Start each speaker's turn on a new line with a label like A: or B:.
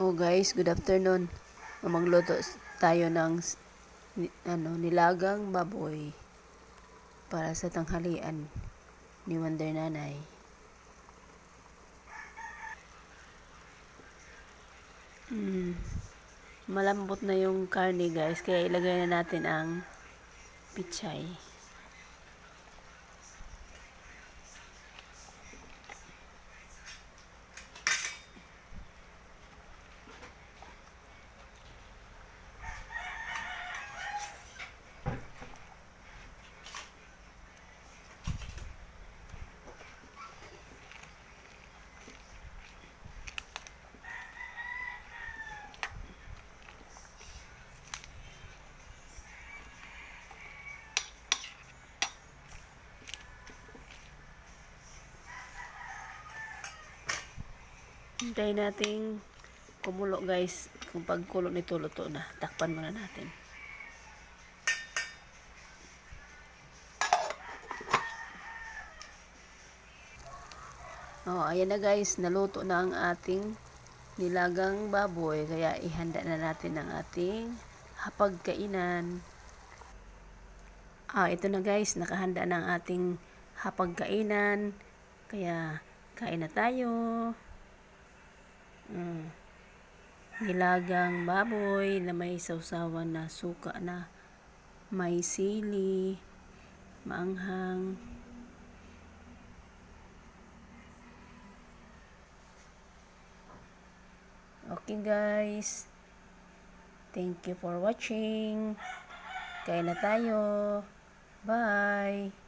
A: Oh guys, good afternoon. Magluto tayo ng ano, nilagang baboy para sa tanghalian ni Wonder Nanay. Mm. Malambot na yung karne guys, kaya ilagay na natin ang pichay. Hintayin nating kumulo guys. Kung pagkulo nito, luto na. Takpan muna natin. Oh, ayan na guys. Naluto na ang ating nilagang baboy. Kaya ihanda na natin ang ating hapagkainan. Ah, ito na guys. Nakahanda na ang ating hapagkainan. Kaya kain na tayo. Nilagang baboy na may sausawan na suka na may sili, maanghang. Okay guys. Thank you for watching. Kain na tayo. Bye.